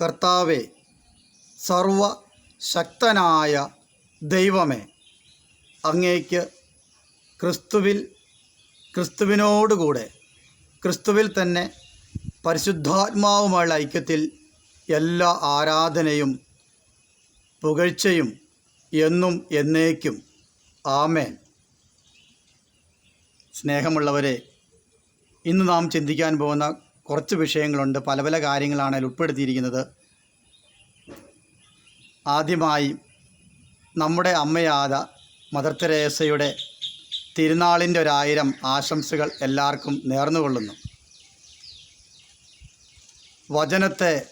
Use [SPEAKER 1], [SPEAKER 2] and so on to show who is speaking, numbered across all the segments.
[SPEAKER 1] കർത്താവെ സർവശക്തനായ ദൈവമേ അങ്ങേക്ക് ക്രിസ്തുവിൽ ക്രിസ്തുവിനോടുകൂടെ ക്രിസ്തുവിൽ തന്നെ പരിശുദ്ധാത്മാവുമായുള്ള ഐക്യത്തിൽ എല്ലാ ആരാധനയും പുകഴ്ചയും എന്നും എന്നേക്കും. ആമേൻ. സ്നേഹമുള്ളവരെ ഇന്ന് നാം ചിന്തിക്കാൻ പോകുന്ന കുറച്ച് വിഷയങ്ങളുണ്ട്. പല പല കാര്യങ്ങളാണ് അതിൽ ഉൾപ്പെടുത്തിയിരിക്കുന്നത്. ആദ്യമായി നമ്മുടെ അമ്മയാത മദർ തെരേസയുടെ തിരുനാളിന്റെ ഒരായിരം ആശംസകൾ എല്ലാവർക്കും നേർന്നുകൊള്ളുന്നു. വചനത്തെ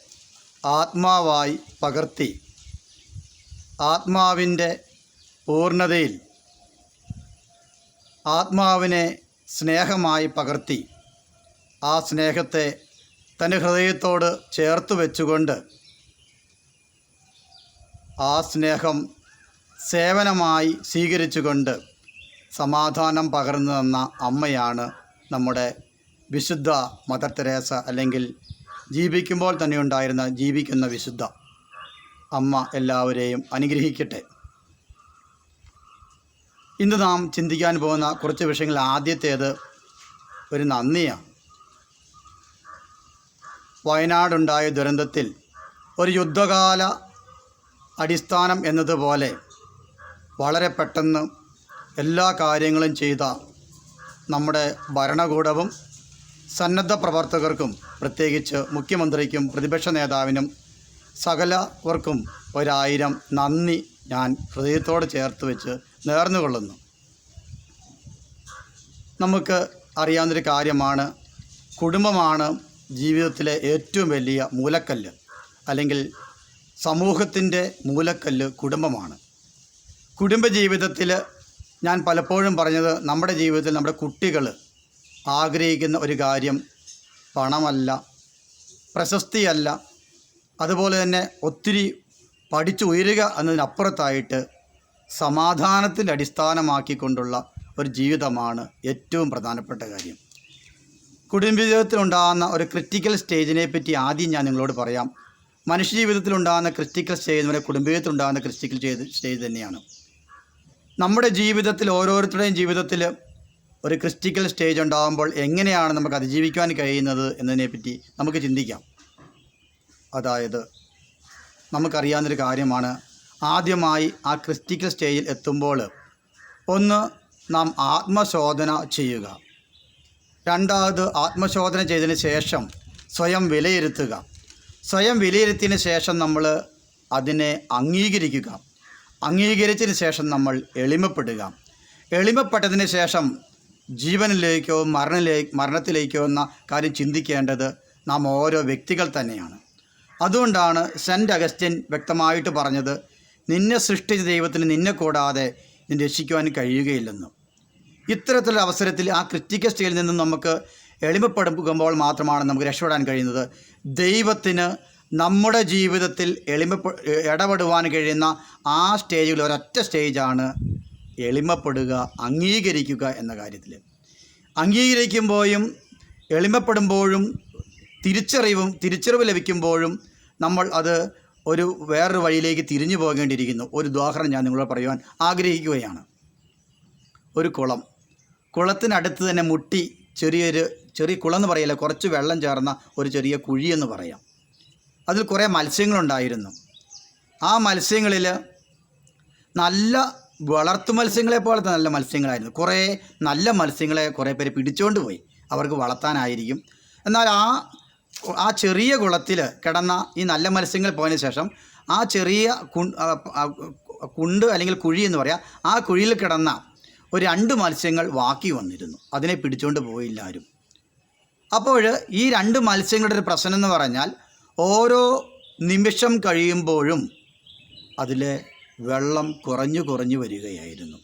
[SPEAKER 1] ആത്മാവായി പകർത്തി ആത്മാവിന്റെ പൂർണതയിൽ ആത്മാവിനെ സ്നേഹമായി പകർത്തി ആ സ്നേഹത്തെ തന്റെ ഹൃദയത്തോട് ചേർത്ത് വെച്ചുകൊണ്ട് ആ സ്നേഹം സേവനമായി സ്വീകരിച്ചുകൊണ്ട് സമാധാനം പകർന്നു തന്ന അമ്മയാണ് നമ്മുടെ വിശുദ്ധ മദർ തെരേസ അല്ലെങ്കിൽ ജീവിക്കുമ്പോൾ തന്നെ ഉണ്ടായിരുന്ന ജീവിക്കുന്ന വിശുദ്ധ അമ്മ എല്ലാവരെയും അനുഗ്രഹിക്കട്ടെ. ഇന്ന് നാം ചിന്തിക്കാൻ പോകുന്ന കുറച്ച് വിഷയങ്ങൾ ആദ്യത്തേത് ഒരു നന്ദിയാണ്. വയനാടുണ്ടായ ദുരന്തത്തിൽ ഒരു യുദ്ധകാല അടിസ്ഥാനം എന്നതുപോലെ വളരെ പെട്ടെന്ന് എല്ലാ കാര്യങ്ങളും ചെയ്ത നമ്മുടെ ഭരണകൂടവും സന്നദ്ധ പ്രവർത്തകർക്കും പ്രത്യേകിച്ച് മുഖ്യമന്ത്രിക്കും പ്രതിപക്ഷ നേതാവിനും സകലവർക്കും ഒരായിരം നന്ദി ഞാൻ ഹൃദയത്തോട് ചേർത്ത് വെച്ച് നേർന്നുകൊള്ളുന്നു. നമുക്ക് അറിയാവുന്നൊരു കാര്യമാണ് കുടുംബമാണ് ജീവിതത്തിലെ ഏറ്റവും വലിയ മൂലക്കല്ല് അല്ലെങ്കിൽ സമൂഹത്തിന്റെ മൂലക്കല്ല് കുടുംബമാണ്. കുടുംബജീവിതത്തിൽ ഞാൻ പലപ്പോഴും പറഞ്ഞത് നമ്മുടെ ജീവിതത്തിൽ നമ്മുടെ കുട്ടികൾ ആഗ്രഹിക്കുന്ന ഒരു കാര്യം പണമല്ല പ്രശസ്തിയല്ല അതുപോലെ തന്നെ ഒത്തിരി പഠിച്ചു ഉയരുക എന്നതിനപ്പുറത്തായിട്ട് സമാധാനത്തിന്റെ അടിസ്ഥാനമാക്കിക്കൊണ്ടുള്ള ഒരു ജീവിതമാണ് ഏറ്റവും പ്രധാനപ്പെട്ട കാര്യം. കുടുംബജീവിതത്തിലുണ്ടാകുന്ന ഒരു ക്രിറ്റിക്കൽ സ്റ്റേജിനെ പറ്റി ആദ്യം ഞാൻ നിങ്ങളോട് പറയാം. മനുഷ്യജീവിതത്തിലുണ്ടാകുന്ന ക്രിറ്റിക്കൽ സ്റ്റേജ് എന്ന് പറയുന്നത് കുടുംബജീവിതത്തിലുണ്ടാകുന്ന ക്രിറ്റിക്കൽ സ്റ്റേജ് തന്നെയാണ്. നമ്മുടെ ജീവിതത്തിൽ ഓരോരുത്തരുടെയും ജീവിതത്തിൽ ഒരു ക്രിസ്റ്റിക്കൽ സ്റ്റേജ് ഉണ്ടാകുമ്പോൾ എങ്ങനെയാണ് നമുക്ക് അതിജീവിക്കാൻ കഴിയുന്നത് എന്നതിനെപ്പറ്റി നമുക്ക് ചിന്തിക്കാം. അതായത് നമുക്കറിയാവുന്നൊരു കാര്യമാണ് ആദ്യമായി ആ ക്രിസ്റ്റിക്കൽ സ്റ്റേജിൽ എത്തുമ്പോൾ ഒന്ന് നാം ആത്മശോധന ചെയ്യുക. രണ്ടാമത് ആത്മശോധന ചെയ്തതിന് ശേഷം സ്വയം വിലയിരുത്തുക. സ്വയം വിലയിരുത്തിയതിന് ശേഷം നമ്മൾ അതിനെ അംഗീകരിക്കുക. അംഗീകരിച്ചതിന് ശേഷം നമ്മൾ എളിമപ്പെടുക. എളിമപ്പെട്ടതിന് ശേഷം ജീവനിലേക്കോ മരണിലേ മരണത്തിലേക്കോ എന്ന കാര്യം ചിന്തിക്കേണ്ടത് നാം ഓരോ വ്യക്തികൾ തന്നെയാണ്. അതുകൊണ്ടാണ് സെന്റ് അഗസ്റ്റ്യൻ വ്യക്തമായിട്ട് പറഞ്ഞത് നിന്നെ സൃഷ്ടിച്ച ദൈവത്തിന് നിന്നെ കൂടാതെ രക്ഷിക്കുവാൻ കഴിയുകയില്ലെന്ന്. ഇത്തരത്തിലുള്ള അവസരത്തിൽ ആ ക്രിറ്റിക്കൽ സ്റ്റേജിൽ നിന്നും നമുക്ക് എളിമപ്പെടുമ്പോൾ മാത്രമാണ് നമുക്ക് രക്ഷപ്പെടാൻ കഴിയുന്നത്. ദൈവത്തിന് നമ്മുടെ ജീവിതത്തിൽ എളിമപ്പെ ഇടപെടുവാൻ കഴിയുന്ന ആ സ്റ്റേജുകൾ ഒരൊറ്റ സ്റ്റേജാണ് എളിമപ്പെടുക അംഗീകരിക്കുക എന്ന കാര്യത്തിൽ. അംഗീകരിക്കുമ്പോഴും എളിമപ്പെടുമ്പോഴും തിരിച്ചറിവും തിരിച്ചറിവ് ലഭിക്കുമ്പോഴും നമ്മൾ അത് ഒരു വേറൊരു വഴിയിലേക്ക് തിരിഞ്ഞു പോകേണ്ടിയിരിക്കുന്നു. ഒരു ഉദാഹരണം ഞാൻ നിങ്ങളോട് പറയുവാൻ ആഗ്രഹിക്കുകയാണ്. ഒരു കുളം. കുളത്തിനടുത്ത് തന്നെ മുട്ടി ചെറിയൊരു ചെറിയ കുളം എന്ന് പറയില്ല കുറച്ച് വെള്ളം ചേർന്ന ഒരു ചെറിയ കുഴിയെന്ന് പറയാം. അതിൽ കുറേ മത്സ്യങ്ങളുണ്ടായിരുന്നു. ആ മത്സ്യങ്ങളിൽ നല്ല വളർത്തു മത്സ്യങ്ങളെ പോലത്തെ നല്ല മത്സ്യങ്ങളായിരുന്നു. കുറേ നല്ല മത്സ്യങ്ങളെ കുറേ പേര് പിടിച്ചുകൊണ്ട് പോയി. അവർക്ക് വളർത്താനായിരിക്കും. എന്നാൽ ആ ആ ചെറിയ കുളത്തിൽ കിടന്ന ഈ നല്ല മത്സ്യങ്ങൾ പോയതിന് ശേഷം ആ ചെറിയ കുണ്ട് അല്ലെങ്കിൽ കുഴി എന്ന് പറയാം ആ കുഴിയിൽ കിടന്ന ഒരു രണ്ട് മത്സ്യങ്ങൾ ബാക്കി വന്നിരുന്നു. അതിനെ പിടിച്ചുകൊണ്ട് പോയില്ല ആരും. അപ്പോൾ ഈ രണ്ട് മത്സ്യങ്ങളുടെ ഒരു പ്രശ്നം എന്ന് പറഞ്ഞാൽ ഓരോ നിമിഷം കഴിയുമ്പോഴും അതിലെ വെള്ളം കുറഞ്ഞു കുറഞ്ഞു വരികയായിരുന്നു.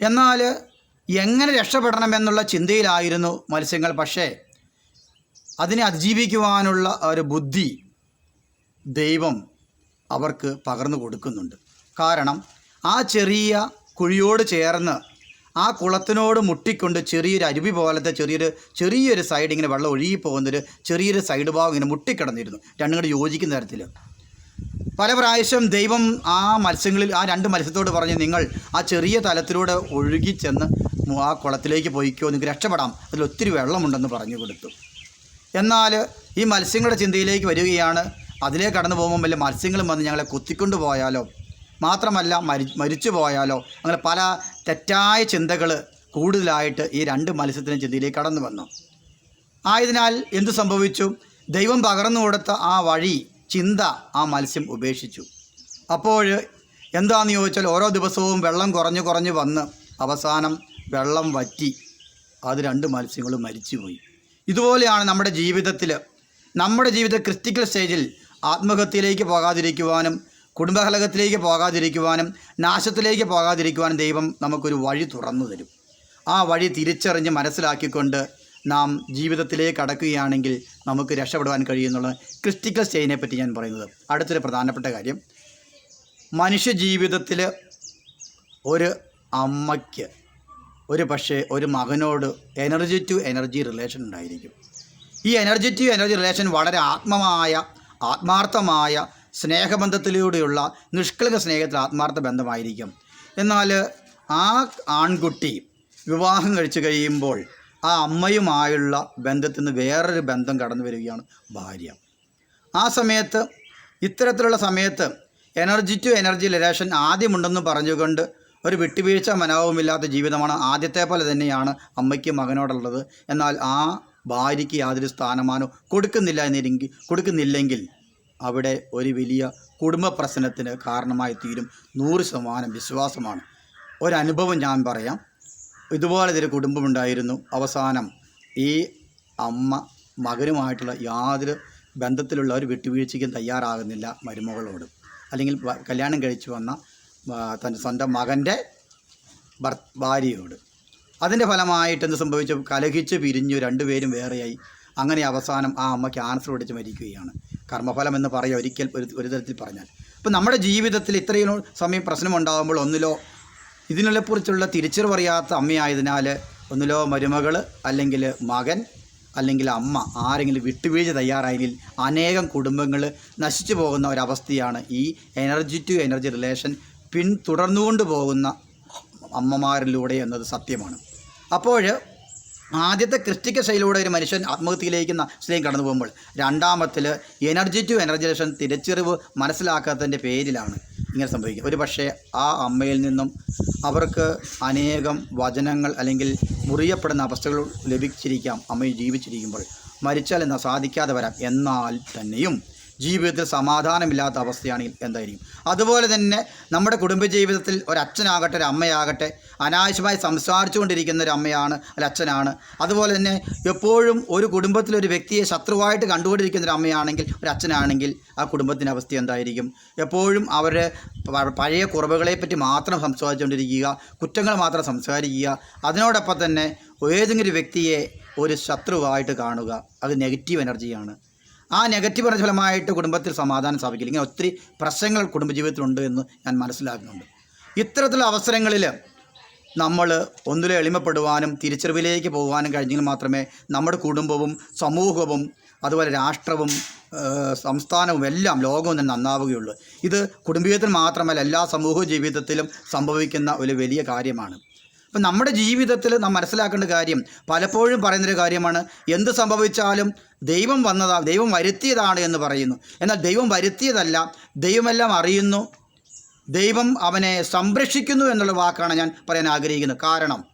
[SPEAKER 1] എന്നാൽ എങ്ങനെ രക്ഷപ്പെടണമെന്നുള്ള ചിന്തയിലായിരുന്നു മത്സ്യങ്ങൾ. പക്ഷേ അതിനെ അതിജീവിക്കുവാനുള്ള ഒരു ബുദ്ധി ദൈവം അവർക്ക് പകർന്നു കൊടുക്കുന്നുണ്ട്. കാരണം ആ ചെറിയ കുഴിയോട് ചേർന്ന് ആ കുളത്തിനോട് മുട്ടിക്കൊണ്ട് ചെറിയൊരു അരുവി പോലത്തെ ചെറിയൊരു ചെറിയൊരു സൈഡ് ഇങ്ങനെ വെള്ളം ഒഴുകി പോകുന്നൊരു ചെറിയൊരു സൈഡ് ഭാഗം ഇങ്ങനെ മുട്ടിക്കിടന്നിരുന്നു. രണ്ടും കൂടി യോജിക്കുന്ന തരത്തിൽ പല പ്രാവശ്യം ദൈവം ആ മത്സ്യങ്ങളിൽ ആ രണ്ട് മത്സ്യത്തോട് പറഞ്ഞ് നിങ്ങൾ ആ ചെറിയ തലത്തിലൂടെ ഒഴുകി ചെന്ന് ആ കുളത്തിലേക്ക് പോയിക്കോ നിങ്ങൾക്ക് രക്ഷപ്പെടാം. അതിൽ ഒത്തിരി വെള്ളമുണ്ടെന്ന് പറഞ്ഞു കൊടുത്തു. എന്നാൽ ഈ മത്സ്യങ്ങളുടെ ചിന്തയിലേക്ക് വരികയാണ്. അതിലേ കടന്നു പോകുമ്പോൾ വലിയ മത്സ്യങ്ങളും വന്ന് ഞങ്ങളെ കുത്തിക്കൊണ്ട് പോയാലോ? മാത്രമല്ല മരി മരിച്ചു പോയാലോ? അങ്ങനെ പല തെറ്റായ ചിന്തകൾ കൂടുതലായിട്ട് ഈ രണ്ട് മത്സ്യത്തിന്റെ ചിന്തയിലേക്ക് കടന്നു വന്നു. ആയതിനാൽ എന്തു സംഭവിച്ചു? ദൈവം പകർന്നു കൊടുത്ത ആ വഴി ചിന്ത ആ മത്സ്യം ഉപേക്ഷിച്ചു. അപ്പോൾ എന്താണെന്ന് ചോദിച്ചാൽ ഓരോ ദിവസവും വെള്ളം കുറഞ്ഞു കുറഞ്ഞു വന്ന് അവസാനം വെള്ളം വറ്റി. അത് രണ്ട് മത്സ്യങ്ങളും മരിച്ചുപോയി ഇതുപോലെയാണ് നമ്മുടെ ജീവിതത്തിൽ നമ്മുടെ ജീവിത ക്രിറ്റിക്കൽ സ്റ്റേജിൽ ആത്മഹത്യയിലേക്ക് പോകാതിരിക്കുവാനും കുടുംബകലഹത്തിലേക്ക് പോകാതിരിക്കുവാനും നാശത്തിലേക്ക് പോകാതിരിക്കുവാനും ദൈവം നമുക്കൊരു വഴി തുറന്നു തരും. ആ വഴി തിരിച്ചറിഞ്ഞ് മനസ്സിലാക്കിക്കൊണ്ട് നാം ജീവിതത്തിലേക്ക് കടക്കുകയാണെങ്കിൽ നമുക്ക് രക്ഷപ്പെടുവാൻ കഴിയുന്നുള്ള ക്രിസ്റ്റിക്കൽ സ്റ്റേയിനെ പറ്റി ഞാൻ പറയുന്നത്. അടുത്തൊരു പ്രധാനപ്പെട്ട കാര്യം. മനുഷ്യ ജീവിതത്തിൽ ഒരു അമ്മയ്ക്ക് ഒരു പക്ഷേ ഒരു മകനോട് എനർജി ടു എനർജി റിലേഷൻ ഉണ്ടായിരിക്കും. ഈ എനർജി ടു എനർജി റിലേഷൻ വളരെ ആത്മമായ ആത്മാർത്ഥമായ സ്നേഹബന്ധത്തിലൂടെയുള്ള നിഷ്കളങ്ക സ്നേഹത്തിൽ ആത്മാർത്ഥ ബന്ധമായിരിക്കും. എന്നാൽ ആ ആൺകുട്ടി വിവാഹം കഴിച്ചു കഴിയുമ്പോൾ ആ അമ്മയുമായുള്ള ബന്ധത്തിൽ നിന്ന് വേറൊരു ബന്ധം കടന്നു വരികയാണ് ഭാര്യ. ആ സമയത്ത് ഇത്തരത്തിലുള്ള സമയത്ത് എനർജി ടു എനർജി റിലേഷൻ ആദ്യമുണ്ടെന്ന് പറഞ്ഞുകൊണ്ട് ഒരു വിട്ടുവീഴ്ച മനോഭവമില്ലാത്ത ജീവിതമാണ് ആദ്യത്തെ പോലെ തന്നെയാണ് അമ്മയ്ക്ക് മകനോടുള്ളത്. എന്നാൽ ആ ഭാര്യയ്ക്ക് യാതൊരു സ്ഥാനമാനോ കൊടുക്കുന്നില്ല എന്നെങ്കിൽ കൊടുക്കുന്നില്ലെങ്കിൽ അവിടെ ഒരു വലിയ കുടുംബ പ്രശ്നത്തിന് കാരണമായി തീരും. നൂറ് ശതമാനം വിശ്വാസമാണ്. ഒരനുഭവം ഞാൻ പറയാം. ഇതുപോലെ ഒരു കുടുംബമുണ്ടായിരുന്നു അവസാനം ഈ അമ്മ മകനുമായിട്ടുള്ള യാതൊരു ബന്ധത്തിലുള്ള ഒരു വിട്ടുവീഴ്ചയ്ക്കും തയ്യാറാകുന്നില്ല മരുമകളോട്. അല്ലെങ്കിൽ കല്യാണം കഴിച്ചു വന്ന തന്റെ സ്വന്തം മകന്റെ ഭാര്യയോട്. അതിന്റെ ഫലമായിട്ട് എന്ത് സംഭവിച്ചു? കലഹിച്ച് പിരിഞ്ഞു രണ്ടുപേരും വേറെയായി. അങ്ങനെ അവസാനം ആ അമ്മ ക്യാൻസർ പിടിച്ച് മരിക്കുകയാണ്. കർമ്മഫലം എന്ന് പറയുക ഒരിക്കൽ ഒരു ഒരു തരത്തിൽ പറഞ്ഞാൽ. അപ്പോൾ നമ്മുടെ ജീവിതത്തിൽ ഇത്രയും സമയം പ്രശ്നമുണ്ടാകുമ്പോൾ ഒന്നിലോ ഇതിനെക്കുറിച്ചുള്ള തിരിച്ചറിവറിയാത്ത അമ്മയായതിനാൽ ഒന്നിലോ മരുമകൾ അല്ലെങ്കിൽ മകൻ അല്ലെങ്കിൽ അമ്മ ആരെങ്കിലും വിട്ടുവീഴ്ച തയ്യാറായെങ്കിൽ അനേകം കുടുംബങ്ങൾ നശിച്ചു പോകുന്ന ഒരവസ്ഥയാണ് ഈ എനർജി ടു എനർജി റിലേഷൻ പിന്തുടർന്നുകൊണ്ട് പോകുന്ന അമ്മമാരിലൂടെ എന്നത് സത്യമാണ്. അപ്പോൾ ആദ്യത്തെ ക്രിസ്റ്റിക്ക ശൈലിയിലൂടെ ഒരു മനുഷ്യൻ ആത്മഹത്യയിലേക്ക് സ്ത്രീയും കടന്നു പോകുമ്പോൾ രണ്ടാമത്തിൽ എനർജി ടു എനർജി ലക്ഷൻ തിരിച്ചറിവ് മനസ്സിലാക്കാത്തതിന്റെ പേരിലാണ് ഇങ്ങനെ സംഭവിക്കുക. ഒരു പക്ഷേ ആ അമ്മയിൽ നിന്നും അവർക്ക് അനേകം വചനങ്ങൾ അല്ലെങ്കിൽ മുറിയപ്പെടുന്ന അവസ്ഥകൾ ലഭിച്ചിരിക്കാം. അമ്മയിൽ ജീവിച്ചിരിക്കുമ്പോൾ മരിച്ചാൽ എന്നാൽ സാധിക്കാതെ വരാം. എന്നാൽ തന്നെയും ജീവിതത്തിൽ സമാധാനമില്ലാത്ത അവസ്ഥയാണ് എന്തായിരിക്കും അതുപോലെ തന്നെ നമ്മുടെ കുടുംബജീവിതത്തിൽ ഒരച്ഛനാകട്ടെ ഒരു അമ്മയാകട്ടെ അനാവശ്യമായി സംസാരിച്ചുകൊണ്ടിരിക്കുന്ന ഒരു അമ്മയാണ് ഒരു അച്ഛനാണ് അതുപോലെ തന്നെ എപ്പോഴും ഒരു കുടുംബത്തിലെ ഒരു വ്യക്തിയെ ശത്രുവായിട്ട് കണ്ടുകൊണ്ടിരിക്കുന്ന ഒരു അമ്മയാണെങ്കിൽ ഒരു അച്ഛനാണെങ്കിൽ ആ കുടുംബത്തിന്റെ അവസ്ഥ എന്തായിരിക്കും? എപ്പോഴും അവരുടെ പഴയ കുറവുകളെപ്പറ്റി മാത്രം സംസാരിച്ചുകൊണ്ടിരിക്കുക കുറ്റങ്ങൾ മാത്രം സംസാരിക്കുക. അതിനോടൊപ്പം തന്നെ ഏതെങ്കിലും വ്യക്തിയെ ഒരു ശത്രുവായിട്ട് കാണുക. അത് നെഗറ്റീവ് എനർജിയാണ്. ആ നെഗറ്റീവ് പറഞ്ഞ ഫലമായിട്ട് കുടുംബത്തിൽ സമാധാനം സ്ഥാപിക്കില്ല. ഇങ്ങനെ ഒത്തിരി പ്രശ്നങ്ങൾ കുടുംബജീവിതത്തിലുണ്ട് എന്ന് ഞാൻ മനസ്സിലാക്കുന്നുണ്ട്. ഇത്തരത്തിലുള്ള അവസരങ്ങളിൽ നമ്മൾ ഒന്നിലെ എളിമപ്പെടുവാനും തിരിച്ചറിവിലേക്ക് പോകുവാനും കഴിഞ്ഞെങ്കിൽ മാത്രമേ നമ്മുടെ കുടുംബവും സമൂഹവും അതുപോലെ രാഷ്ട്രവും സംസ്ഥാനവും എല്ലാം ലോകവും തന്നെ നന്നാവുകയുള്ളൂ. ഇത് കുടുംബജീവിതത്തിൽ മാത്രമല്ല എല്ലാ സമൂഹ ജീവിതത്തിലും സംഭവിക്കുന്ന ഒരു വലിയ കാര്യമാണ്. അപ്പം നമ്മുടെ ജീവിതത്തിൽ നാം മനസ്സിലാക്കേണ്ട കാര്യം പലപ്പോഴും പറയുന്നൊരു കാര്യമാണ് എന്ത് സംഭവിച്ചാലും ദൈവം വന്നതാ ദൈവം വരുത്തിയതാണ് എന്ന് പറയുന്നു. എന്നാൽ ദൈവം വരുത്തിയതല്ല ദൈവമെല്ലാം അറിയുന്നു ദൈവം അവനെ സംരക്ഷിക്കുന്നു എന്നുള്ള വാക്കാണ് ഞാൻ പറയാൻ ആഗ്രഹിക്കുന്നത്. കാരണം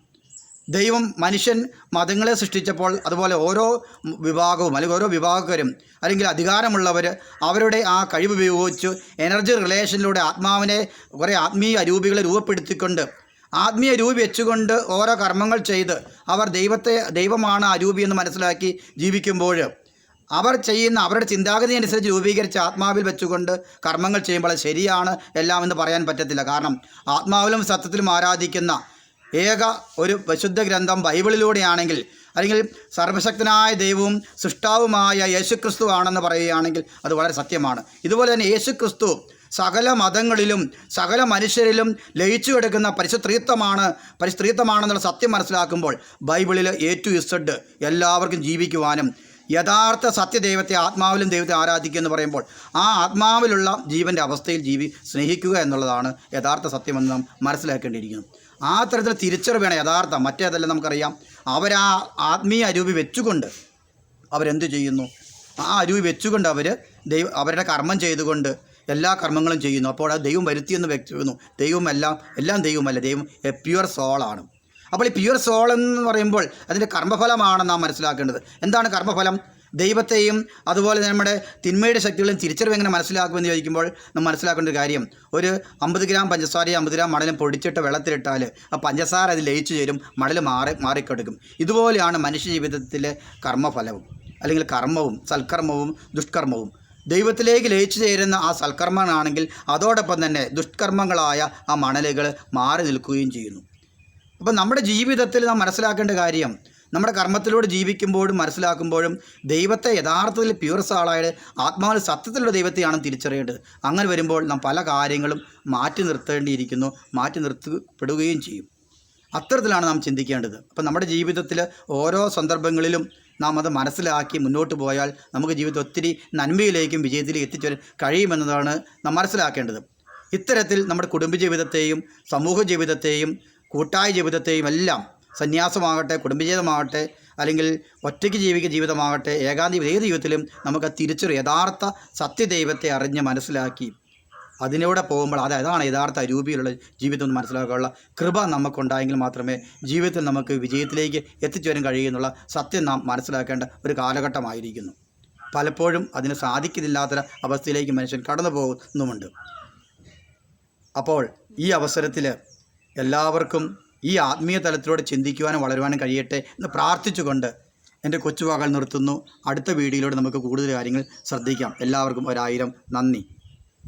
[SPEAKER 1] ദൈവം മനുഷ്യൻ മതങ്ങളെ സൃഷ്ടിച്ചപ്പോൾ അതുപോലെ ഓരോ വിഭാഗവും അല്ലെങ്കിൽ ഓരോ വിഭാഗക്കാരും അല്ലെങ്കിൽ അധികാരമുള്ളവർ അവരുടെ ആ കഴിവ് ഉപയോഗിച്ച് എനർജി റിലേഷനിലൂടെ ആത്മാവിനെ കുറേ ആത്മീയ രൂപികളെ രൂപപ്പെടുത്തിക്കൊണ്ട് ആത്മീയ രൂപി വെച്ചുകൊണ്ട് ഓരോ കർമ്മങ്ങൾ ചെയ്ത് അവർ ദൈവത്തെ ദൈവമാണ് ആ രൂപി എന്ന് മനസ്സിലാക്കി ജീവിക്കുമ്പോൾ അവർ ചെയ്യുന്ന അവരുടെ ചിന്താഗതി അനുസരിച്ച് രൂപീകരിച്ച ആത്മാവിൽ വെച്ചുകൊണ്ട് കർമ്മങ്ങൾ ചെയ്യുമ്പോൾ ശരിയാണ് എല്ലാം എന്ന് പറയാൻ പറ്റത്തില്ല. കാരണം ആത്മാവിലും സത്യത്തിലും ആരാധിക്കുന്ന ഏക ഒരു വിശുദ്ധ ഗ്രന്ഥം ബൈബിളിലൂടെയാണെങ്കിൽ അല്ലെങ്കിൽ സർവശക്തനായ ദൈവവും സൃഷ്ടാവുമായ യേശുക്രിസ്തു ആണെന്ന് പറയുകയാണെങ്കിൽ അത് വളരെ സത്യമാണ്. ഇതുപോലെ തന്നെ യേശുക്രിസ്തു സകല മതങ്ങളിലും സകല മനുഷ്യരിലും ലയിച്ചു കിടക്കുന്ന പരിശുത്രീത്വമാണ് പരിശുത്രീത്വമാണെന്നുള്ള സത്യം മനസ്സിലാക്കുമ്പോൾ ബൈബിളിൽ എ ടു ഇസഡ് എല്ലാവർക്കും ജീവിക്കുവാനും യഥാർത്ഥ സത്യദൈവത്തെ ആത്മാവിലും ദൈവത്തെ ആരാധിക്കുക എന്ന് പറയുമ്പോൾ ആ ആത്മാവിലുള്ള ജീവന്റെ അവസ്ഥയിൽ ജീവി സ്നേഹിക്കുക എന്നുള്ളതാണ് യഥാർത്ഥ സത്യമെന്ന് നാം മനസ്സിലാക്കേണ്ടിയിരിക്കുന്നു. ആ തരത്തിൽ തിരിച്ചറിവാണ് യഥാർത്ഥം. മറ്റേതല്ല നമുക്കറിയാം. അവരാ ആത്മീയ അരൂപി വെച്ചുകൊണ്ട് അവരെന്ത് ചെയ്യുന്നു? ആ അരുവി വെച്ചുകൊണ്ട് അവർ ദൈവ അവരുടെ കർമ്മം ചെയ്തുകൊണ്ട് എല്ലാ കർമ്മങ്ങളും ചെയ്യുന്നു. അപ്പോൾ അത് ദൈവം വരുത്തിയെന്ന് വ്യക്തിക്കുന്നു ദൈവമെല്ലാം എല്ലാം ദൈവമല്ല. ദൈവം എ പ്യുവർ സോളാണ് അപ്പോൾ ഈ പ്യുവർ സോൾ എന്ന് പറയുമ്പോൾ അതിന്റെ കർമ്മഫലമാണ് നാം മനസ്സിലാക്കേണ്ടത്. എന്താണ് കർമ്മഫലം? ദൈവത്തെയും അതുപോലെ നമ്മുടെ തിന്മയുടെ ശക്തികളും തിരിച്ചറിവ് എങ്ങനെ മനസ്സിലാക്കുമെന്ന് ചോദിക്കുമ്പോൾ നമ്മൾ മനസ്സിലാക്കേണ്ട ഒരു കാര്യം. ഒരു അമ്പത് ഗ്രാം പഞ്ചസാരയും അമ്പത് ഗ്രാം മണലും പൊടിച്ചിട്ട് വെള്ളത്തിലിട്ടാൽ ആ പഞ്ചസാര അത് ലയിച്ചു ചേരും മണൽ മാറി മാറിക്കെടുക്കും. ഇതുപോലെയാണ് മനുഷ്യ ജീവിതത്തിലെ കർമ്മഫലവും അല്ലെങ്കിൽ കർമ്മവും സൽക്കർമ്മവും ദുഷ്കർമ്മവും. ദൈവത്തിലേക്ക് ലയിച്ചു ചേരുന്ന ആ സൽക്കർമ്മങ്ങളാണെങ്കിൽ അതോടൊപ്പം തന്നെ ദുഷ്കർമ്മങ്ങളായ ആ മണലുകൾ മാറി നിൽക്കുകയും ചെയ്യുന്നു. അപ്പം നമ്മുടെ ജീവിതത്തിൽ നാം മനസ്സിലാക്കേണ്ട കാര്യം നമ്മുടെ കർമ്മത്തിലൂടെ ജീവിക്കുമ്പോഴും മനസ്സിലാക്കുമ്പോഴും ദൈവത്തെ യഥാർത്ഥത്തിൽ പ്യൂർസ് ആളായത് ആത്മാവിൽ സത്യത്തിലുള്ള ദൈവത്തെയാണ് തിരിച്ചറിയേണ്ടത്. അങ്ങനെ വരുമ്പോൾ നാം പല കാര്യങ്ങളും മാറ്റി നിർത്തേണ്ടിയിരിക്കുന്നു മാറ്റി നിർത്തപ്പെടുകയും ചെയ്യും. അത്തരത്തിലാണ് നാം ചിന്തിക്കേണ്ടത്. അപ്പം നമ്മുടെ ജീവിതത്തിൽ ഓരോ സന്ദർഭങ്ങളിലും നാം അത് മനസ്സിലാക്കി മുന്നോട്ട് പോയാൽ നമുക്ക് ജീവിതത്തിൽ ഒത്തിരി നന്മയിലേക്കും വിജയത്തിലേക്കും എത്തിച്ചേരാൻ കഴിയുമെന്നതാണ് നാം മനസ്സിലാക്കേണ്ടത്. ഇത്തരത്തിൽ നമ്മുടെ കുടുംബജീവിതത്തെയും സമൂഹ ജീവിതത്തെയും കൂട്ടായ ജീവിതത്തെയും എല്ലാം സന്യാസമാകട്ടെ കുടുംബജീവിതമാകട്ടെ അല്ലെങ്കിൽ ഒറ്റയ്ക്ക് ജീവിക്കുന്ന ജീവിതമാകട്ടെ ഏകാന്തി ഏത് ജീവിതത്തിലും നമുക്ക് തിരിച്ചൊരു യഥാർത്ഥ സത്യദൈവത്തെ അറിഞ്ഞ് മനസ്സിലാക്കി അതിലൂടെ പോകുമ്പോൾ അത് അതാണ് യഥാർത്ഥ രൂപിയിലുള്ള ജീവിതം എന്ന് മനസ്സിലാക്കാനുള്ള കൃപ നമുക്കുണ്ടായെങ്കിൽ മാത്രമേ ജീവിതത്തിൽ നമുക്ക് വിജയത്തിലേക്ക് എത്തിച്ചേരാൻ കഴിയുന്നുള്ള സത്യം നാം മനസ്സിലാക്കേണ്ട ഒരു കാലഘട്ടമായിരിക്കുന്നു. പലപ്പോഴും അതിന് സാധിക്കുന്നില്ലാത്തൊരു അവസ്ഥയിലേക്ക് മനുഷ്യൻ കടന്നു പോകുന്നുമുണ്ട്. അപ്പോൾ ഈ അവസരത്തിൽ എല്ലാവർക്കും ഈ ആത്മീയ തലത്തിലൂടെ ചിന്തിക്കുവാനും വളരുവാനും കഴിയട്ടെ എന്ന് പ്രാർത്ഥിച്ചുകൊണ്ട് എന്റെ കൊച്ചുവാകൾ നിർത്തുന്നു. അടുത്ത വീഡിയോയിലൂടെ നമുക്ക് കൂടുതൽ കാര്യങ്ങൾ ശ്രദ്ധിക്കാം. എല്ലാവർക്കും ഒരായിരം നന്ദി.